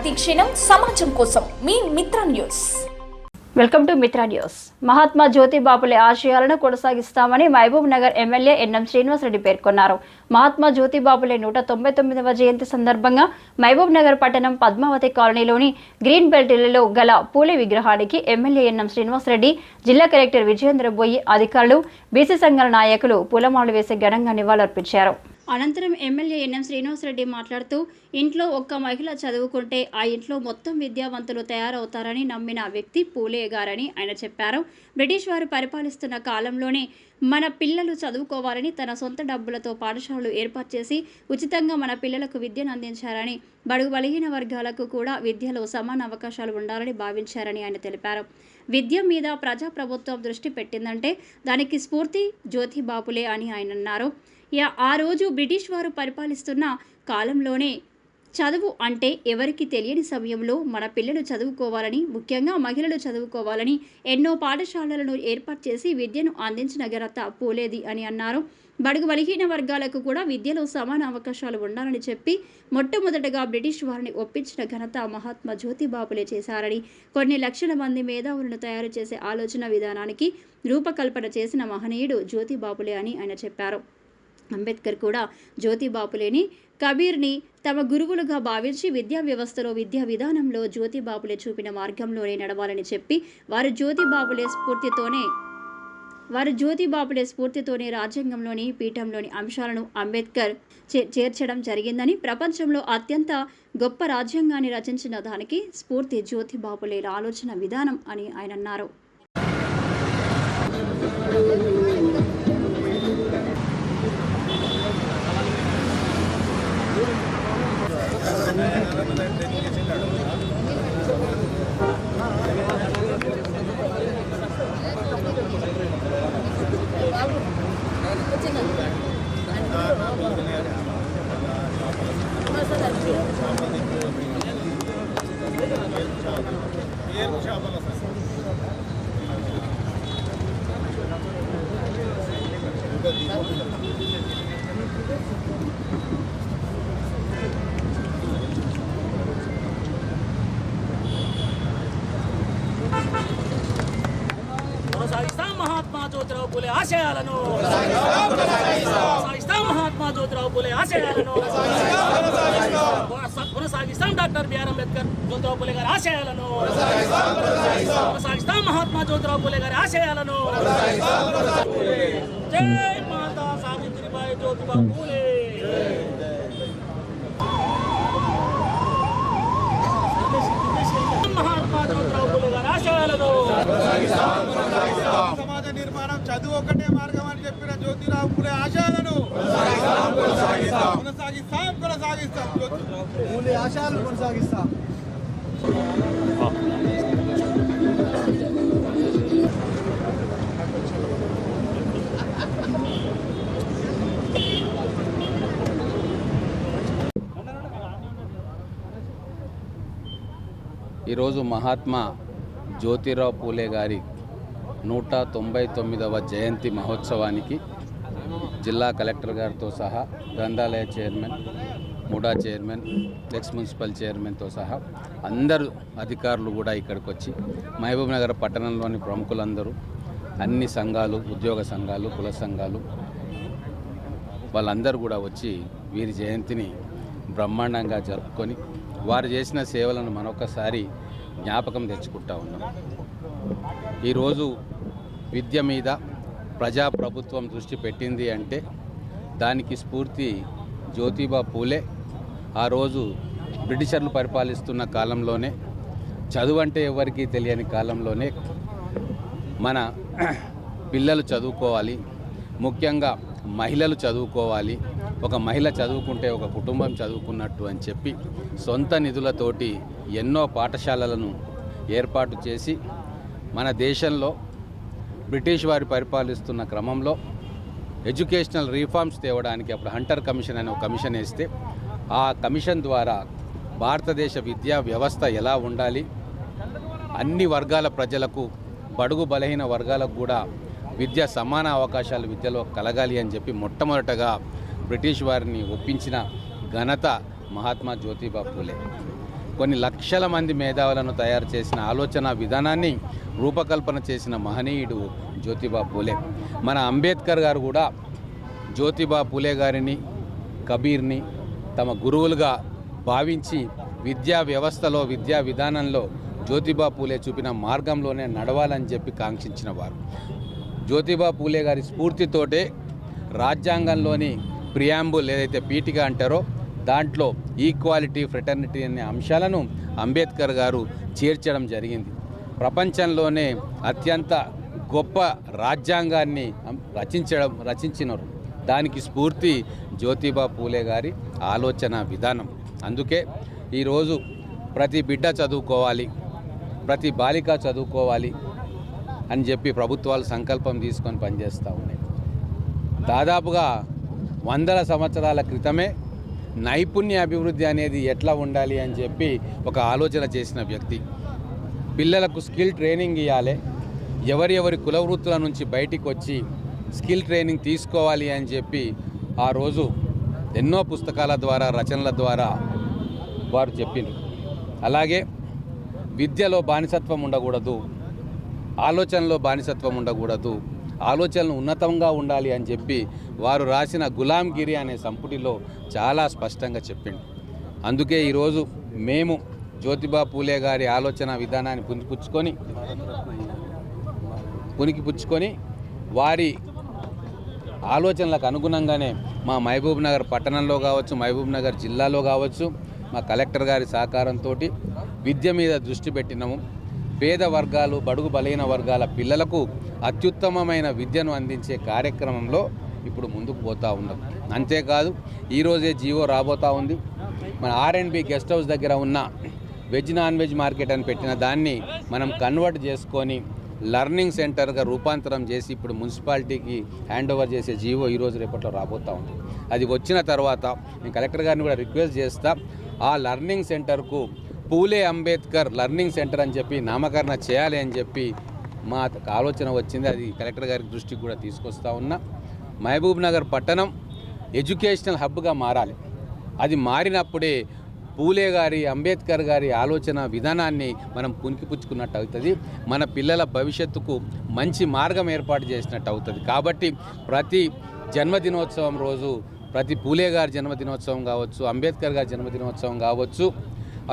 ప్రతిక్షణం సమాజం కోసం మీ Mitra news. Welcome to Mitra news. Mahatma Jyoti Baphule ఆశయాలను కొనసాగిస్తామని Mahabubnagar MLA NM Srinivasa Reddy పేర్కొన్నారు. మహాత్మా జ్యోతి బాపులే నూట తొంభై తొమ్మిదవ జయంతి సందర్భంగా మహబూబ్ నగర్ పట్టణం పద్మావతి కాలనీలోని గ్రీన్ బెల్ట్లో గల పూలే విగ్రహానికి ఎమ్మెల్యే ఎన్ఎం శ్రీనివాసరెడ్డి జిల్లా కలెక్టర్ విజయేంద్ర బోయి అధికారులు బీసీ సంఘాల నాయకులు పూలమాలు వేసి ఘనంగా నివాళులర్పించారు. అనంతరం ఎమ్మెల్యే ఎన్ఎం శ్రీనివాసరెడ్డి మాట్లాడుతూ ఇంట్లో ఒక్క మహిళ చదువుకుంటే ఆ ఇంట్లో మొత్తం విద్యావంతులు తయారవుతారని నమ్మిన వ్యక్తి పూలే గారని ఆయన చెప్పారు. బ్రిటిష్ వారు పరిపాలిస్తున్న కాలంలోనే మన పిల్లలు చదువుకోవాలని తన సొంత డబ్బులతో పాఠశాలలు ఏర్పాటు చేసి ఉచితంగా మన పిల్లలకు విద్యను అందించారని బడుగు బలహీన వర్గాలకు కూడా విద్యలో సమాన అవకాశాలు ఉండాలని భావించారని ఆయన తెలిపారు. విద్య మీద ప్రజాప్రభుత్వం దృష్టి పెట్టిందంటే దానికి స్ఫూర్తి జ్యోతి బాపులే అని ఆయన అన్నారు. ఆ రోజు బ్రిటిష్ వారు పరిపాలిస్తున్న కాలంలోనే చదువు అంటే ఎవరికి తెలియని సమయంలో మన పిల్లలు చదువుకోవాలని ముఖ్యంగా మహిళలు చదువుకోవాలని ఎన్నో పాఠశాలలను ఏర్పాటు చేసి విద్యను అందించిన ఘనత పోలేది అని అన్నారు. బడుగు బలహీన వర్గాలకు కూడా విద్యలో సమాన అవకాశాలు ఉండాలని చెప్పి మొట్టమొదటగా బ్రిటిష్ వారిని ఒప్పించిన ఘనత మహాత్మా జ్యోతిబాపులే చేశారని కొన్ని లక్షల మంది మేధావులను తయారు చేసే ఆలోచన విధానానికి రూపకల్పన చేసిన మహనీయుడు జ్యోతిబాపులే అని ఆయన చెప్పారు. అంబేద్కర్ కూడా జ్యోతిబాపులేని కబీర్ని తమ గురువులుగా భావించి విద్యా వ్యవస్థలో విద్యా విధానంలో జ్యోతిబాపులే చూపిన మార్గంలోనే నడవాలని చెప్పి వారు జ్యోతిబాపులే స్ఫూర్తితోనే వారు జ్యోతిబాపులే స్ఫూర్తితోనే రాజ్యాంగంలోని పీఠంలోని అంశాలను అంబేద్కర్ చే- చేర్చడం జరిగిందని ప్రపంచంలో అత్యంత గొప్ప రాజ్యాంగాన్ని రచించిన దానికి స్ఫూర్తి జ్యోతిబాపులే ఆలోచన విధానం అని ఆయన అన్నారు. 全部決めたのに。పూలే ఆశయాలను. కొనసాగిస్తాం మహాత్మా జ్యోతిరావు పూలే ఆశయాలను. కొనసాగిస్తాం డాక్టర్ బిఆర్ అంబేద్కర్ జ్యోతిరావు పూలే గారి ఆశయాలను. కొనసాగిస్తాం మహాత్మా జ్యోతిరావు పూలే గారి ఆశయాలను. జై మాతా సావిత్రిబాయి జ్యోతిబా పూలే మహాత్మా జ్యోతిరావు పూలే గారి ఆశయాలను సమాజ నిర్మాణం చదువు ఒకటే మార్గం అని చెప్పిన జ్యోతిరావు పూలే ఆశయాలను కొనసాగిస్తాం. కొనసాగిస్తాం జ్యోతిరావు పూలే ఆశయాలను కొనసాగిస్తాం. ఈరోజు మహాత్మా జ్యోతిరావు పూలే గారి నూట తొంభై తొమ్మిదవ జయంతి మహోత్సవానికి జిల్లా కలెక్టర్ గారితో సహా గ్రంథాలయ chairman MUDA chairman ex municipal చైర్మన్తో సహా అందరు అధికారులు కూడా ఇక్కడికి వచ్చి మహబూబ్ నగర్ పట్టణంలోని ప్రముఖులందరూ అన్ని సంఘాలు ఉద్యోగ సంఘాలు కుల సంఘాలు వాళ్ళందరూ కూడా వచ్చి వీరి జయంతిని బ్రహ్మాండంగా జరుపుకొని వారు చేసిన సేవలను మరొకసారి జ్ఞాపకం తెచ్చుకుంటా ఉన్నాం. ఈరోజు విద్య మీద ప్రజాప్రభుత్వం దృష్టి పెట్టింది అంటే దానికి స్ఫూర్తి జ్యోతిబా పూలే. ఆ రోజు బ్రిటిషర్లు పరిపాలిస్తున్న కాలంలోనే చదువు అంటే ఎవరికీ తెలియని కాలంలోనే మన పిల్లలు చదువుకోవాలి ముఖ్యంగా మహిళలు చదువుకోవాలి ఒక మహిళ చదువుకుంటే ఒక కుటుంబం చదువుకున్నట్టు అని చెప్పి సొంత నిధులతోటి ఎన్నో పాఠశాలలను ఏర్పాటు చేసి మన దేశంలో బ్రిటిష్ వారి పరిపాలిస్తున్న క్రమంలో ఎడ్యుకేషనల్ రీఫార్మ్స్ తేవడానికి అప్పుడు హంటర్ కమిషన్ అనే ఒక కమిషన్ వేస్తే ఆ కమిషన్ ద్వారా భారతదేశ విద్యా వ్యవస్థ ఎలా ఉండాలి? అన్ని వర్గాల ప్రజలకు బడుగు బలహీన వర్గాలకు కూడా విద్య సమాన అవకాశాలు విద్యలో కలగాలి అని చెప్పి మొట్టమొదటగా బ్రిటిష్ వారిని ఒప్పించిన ఘనత మహాత్మా జ్యోతిబా పూలే కొన్ని లక్షల మంది మేధావులను తయారు చేసిన ఆలోచన విధానాన్ని రూపకల్పన చేసిన మహనీయుడు జ్యోతిబా పూలే. మన అంబేద్కర్ గారు కూడా జ్యోతిబా పూలే గారిని కబీర్ని తమ గురువులుగా భావించి విద్యా వ్యవస్థలో విద్యా విధానంలో జ్యోతిబా పూలే చూపిన మార్గంలోనే నడవాలని చెప్పి కాంక్షించిన వారు. జ్యోతిబా పూలే గారి స్ఫూర్తితోటే రాజ్యాంగంలోని ప్రియాంబుల్ ఏదైతే పీఠిక అంటారో దాంట్లో ఈక్వాలిటీ ఫ్రెటర్నిటీ అనే అంశాలను అంబేద్కర్ గారు చేర్చడం జరిగింది. ప్రపంచంలోనే అత్యంత గొప్ప రాజ్యాంగాన్ని రచించడం రచించినారు. దానికి స్ఫూర్తి జ్యోతిబా పూలే గారి ఆలోచన విధానం. అందుకే ఈరోజు ప్రతి బిడ్డ చదువుకోవాలి ప్రతి బాలిక చదువుకోవాలి అని చెప్పి ప్రభుత్వాలు సంకల్పం తీసుకొని పనిచేస్తూ ఉన్నాయి. దాదాపుగా వందల సంవత్సరాల క్రితమే నైపుణ్య అభివృద్ధి అనేది ఎట్లా ఉండాలి అని చెప్పి ఒక ఆలోచన చేసిన వ్యక్తి. పిల్లలకు స్కిల్ ట్రైనింగ్ ఇవ్వాలి ఎవరి ఎవరి కుల వృత్తుల నుంచి బయటికి వచ్చి స్కిల్ ట్రైనింగ్ తీసుకోవాలి అని చెప్పి ఆ రోజు ఎన్నో పుస్తకాల ద్వారా రచనల ద్వారా వారు చెప్పిండ్రు. అలాగే విద్యలో బానిసత్వం ఉండకూడదు ఆలోచనలో బానిసత్వం ఉండకూడదు ఆలోచనలు ఉన్నతంగా ఉండాలి అని చెప్పి వారు రాసిన గులాంగిరి అనే సంపుటిలో చాలా స్పష్టంగా చెప్పిండు అందుకే ఈరోజు మేము జ్యోతిబా పూలే గారి ఆలోచన విధానాన్ని పుంజిపుచ్చుకొని పుణికిపుచ్చుకొని వారి ఆలోచనలకు అనుగుణంగానే మా మహబూబ్ నగర్ పట్టణంలో కావచ్చు మహబూబ్ నగర్ జిల్లాలో కావచ్చు మా కలెక్టర్ గారి సహకారంతో విద్య మీద దృష్టి పెట్టినాము. పేద వర్గాలు బడుగు బలహీన వర్గాల పిల్లలకు అత్యుత్తమమైన విద్యను అందించే కార్యక్రమంలో ఇప్పుడు ముందుకు పోతూ ఉన్నాం. అంతేకాదు ఈరోజే జీవో రాబోతూ ఉంది. మన R and B guest house దగ్గర ఉన్న వెజ్ నాన్ వెజ్ మార్కెట్ అని పెట్టిన దాన్ని మనం కన్వర్ట్ చేసుకొని లర్నింగ్ సెంటర్గా రూపాంతరం చేసి ఇప్పుడు మున్సిపాలిటీకి హ్యాండ్ ఓవర్ చేసే జీవో ఈరోజు రేపట్లో రాబోతూ ఉంది. అది వచ్చిన తర్వాత నేను కలెక్టర్ గారిని కూడా రిక్వెస్ట్ చేస్తా ఆ లర్నింగ్ సెంటర్కు పూలే అంబేద్కర్ లర్నింగ్ సెంటర్ అని చెప్పి నామకరణ చేయాలి అని చెప్పి మా ఆలోచన వచ్చింది. అది కలెక్టర్ గారి దృష్టికి కూడా తీసుకొస్తా ఉన్నా. మహబూబ్ నగర్ పట్టణం ఎడ్యుకేషనల్ హబ్గా మారాలి. అది మారినప్పుడే పూలే గారి అంబేద్కర్ గారి ఆలోచన విధానాన్ని మనం పుణికిపుచ్చుకున్నట్టు అవుతుంది. మన పిల్లల భవిష్యత్తుకు మంచి మార్గం ఏర్పాటు చేసినట్టు అవుతుంది. కాబట్టి ప్రతి జన్మదినోత్సవం రోజు ప్రతి పూలే గారి జన్మదినోత్సవం కావచ్చు అంబేద్కర్ గారి జన్మదినోత్సవం కావచ్చు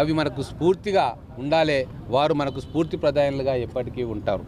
అవి మనకు స్ఫూర్తిగా ఉండాలి వారు మనకు స్ఫూర్తి ప్రదాయులుగా ఎప్పటికీ ఉంటారు.